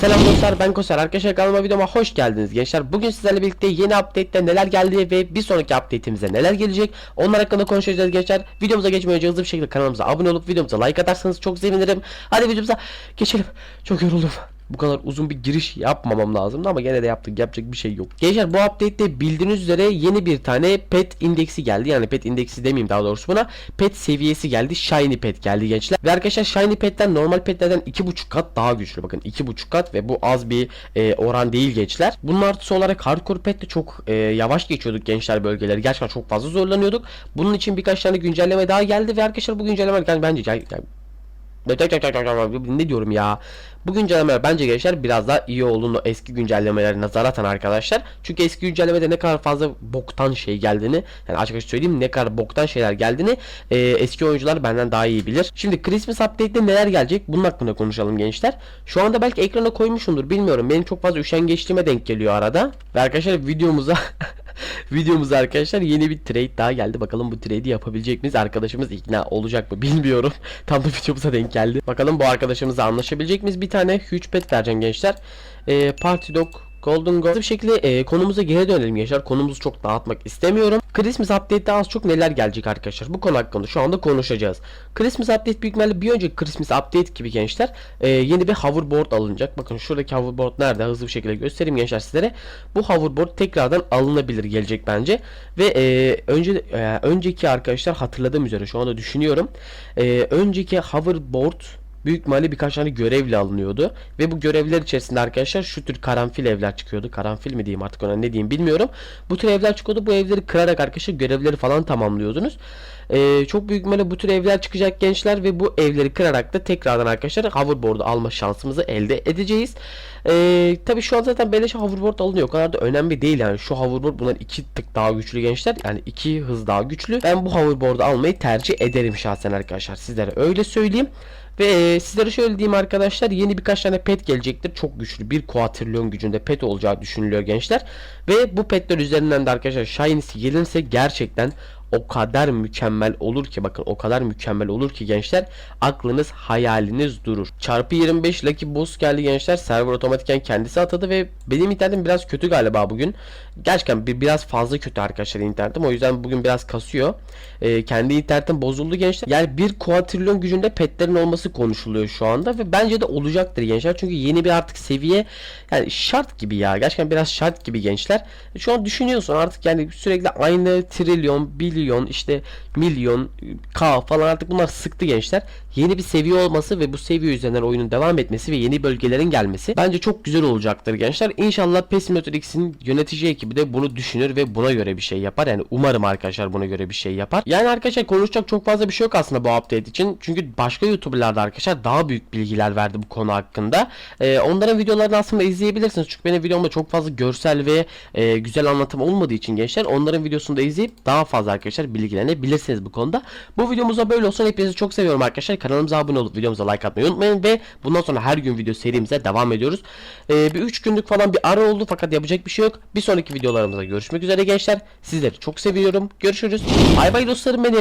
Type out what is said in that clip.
Selam dostlar ben Koser. Arkadaşlar kanalıma videoma hoş geldiniz gençler. Bugün sizlerle birlikte yeni update'te neler geldi ve bir sonraki update'imize neler gelecek onlar hakkında konuşacağız gençler. Videomuza geçmeden hızlı bir şekilde kanalımıza abone olup videomuza like atarsanız çok sevinirim. Hadi videomuza geçelim. Çok yoruldum. Bu kadar uzun bir giriş yapmamam lazımdı ama gene de yaptık. Yapacak bir şey yok. Gençler bu update'te bildiğiniz üzere yeni bir tane pet indeksi geldi. Yani pet indeksi demeyeyim daha doğrusu buna. Pet seviyesi geldi. Shiny pet geldi gençler. Ve arkadaşlar shiny petler normal petlerden 2.5 kat daha güçlü. Bakın 2.5 kat ve bu az bir e, oran değil gençler. Bunun artısı olarak hardcore pet de çok e, yavaş geçiyorduk gençler bölgeleri. Gerçekten çok fazla zorlanıyorduk. Bunun için birkaç tane güncelleme daha geldi ve arkadaşlar bu güncellemeler yani bence yani ne diyorum ya. Bu güncellemeler bence gençler biraz daha iyi olduğunu eski güncellemelere nazaratan arkadaşlar. Çünkü eski güncellemede ne kadar fazla boktan şey geldiğini yani açık açık söyleyeyim ne kadar boktan şeyler geldiğini e, eski oyuncular benden daha iyi bilir. Şimdi Christmas update'de neler gelecek bunun hakkında konuşalım gençler. Şu anda belki ekrana koymuşumdur bilmiyorum. Benim çok fazla üşengeçliğime denk geliyor arada. Ve arkadaşlar videomuza Videomuzda arkadaşlar yeni bir trade daha geldi. Bakalım bu trade'i yapabilecek miyiz? Arkadaşımız ikna olacak mı bilmiyorum. Tam da videomuza denk geldi. Bakalım bu arkadaşımızla anlaşabilecek miyiz? Bir tane huge pet vereceğim gençler. Ee, Party Dog Golden Gold. Bir şekilde e, konumuza geri dönelim gençler. Konumuzu çok dağıtmak istemiyorum. Christmas Update'de az çok neler gelecek arkadaşlar. Bu konu hakkında şu anda konuşacağız. Christmas Update büyük ihtimalle bir önceki Christmas Update gibi gençler e, yeni bir hoverboard alınacak. Bakın şuradaki hoverboard nerede? Hızlı bir şekilde göstereyim gençler sizlere. Bu hoverboard tekrardan alınabilir gelecek bence. Ve e, önce e, önceki arkadaşlar hatırladığım üzere şu anda düşünüyorum. E, önceki hoverboard büyük ihtimalle birkaç tane görevle alınıyordu. Ve bu görevler içerisinde arkadaşlar şu tür karanfil evler çıkıyordu. Karanfil mi diyeyim artık ona ne diyeyim bilmiyorum. Bu tür evler çıkıyordu. Bu evleri kırarak arkadaşlar görevleri falan tamamlıyordunuz. Ee, çok büyük ihtimalle bu tür evler çıkacak gençler ve bu evleri kırarak da tekrardan arkadaşlar hoverboard'u alma şansımızı elde edeceğiz. Ee, tabii şu an zaten beleş hoverboard alınıyor. O kadar da önemli değil yani. Şu hoverboard bunlar iki tık daha güçlü gençler. Yani iki hız daha güçlü. Ben bu hoverboard'u almayı tercih ederim şahsen arkadaşlar. Sizlere öyle söyleyeyim. Ve e, sizlere şöyle diyeyim arkadaşlar yeni birkaç tane pet gelecektir. Çok güçlü bir kuatrilyon gücünde pet olacağı düşünülüyor gençler. Ve bu petler üzerinden de arkadaşlar Shiny'si gelirse gerçekten o kadar mükemmel olur ki bakın o kadar mükemmel olur ki gençler aklınız hayaliniz durur. Çarpı 25 Lucky Boss geldi gençler. Server otomatiken kendisi atadı ve benim internetim biraz kötü galiba bugün. Gerçekten bir, biraz fazla kötü arkadaşlar internetim. O yüzden bugün biraz kasıyor. Ee, kendi internetim bozuldu gençler. Yani bir kuatrilyon gücünde petlerin olması konuşuluyor şu anda ve bence de olacaktır gençler. Çünkü yeni bir artık seviye yani şart gibi ya. Gerçekten biraz şart gibi gençler. Şu an düşünüyorsun artık yani sürekli aynı trilyon, milyon işte milyon k falan artık bunlar sıktı gençler. Yeni bir seviye olması ve bu seviye üzerinden oyunun devam etmesi ve yeni bölgelerin gelmesi bence çok güzel olacaktır gençler. İnşallah PES Simulator X'in yönetici ekibi de bunu düşünür ve buna göre bir şey yapar. Yani umarım arkadaşlar buna göre bir şey yapar. Yani arkadaşlar konuşacak çok fazla bir şey yok aslında bu update için. Çünkü başka YouTuber'lar da arkadaşlar daha büyük bilgiler verdi bu konu hakkında. Ee, onların videolarını aslında izleyebilirsiniz. Çünkü benim videomda çok fazla görsel ve e, güzel anlatım olmadığı için gençler onların videosunu da izleyip daha fazla arkadaşlar bilgilenebilirsiniz bu konuda. Bu videomuzda böyle olsun. Hepinizi çok seviyorum arkadaşlar. Kanalımıza abone olup videomuza like atmayı unutmayın ve bundan sonra her gün video serimize devam ediyoruz. Ee, bir 3 günlük falan bir ara oldu fakat yapacak bir şey yok. Bir sonraki videolarımızda görüşmek üzere gençler. Sizleri çok seviyorum. Görüşürüz. Bay bay dostlarım benim.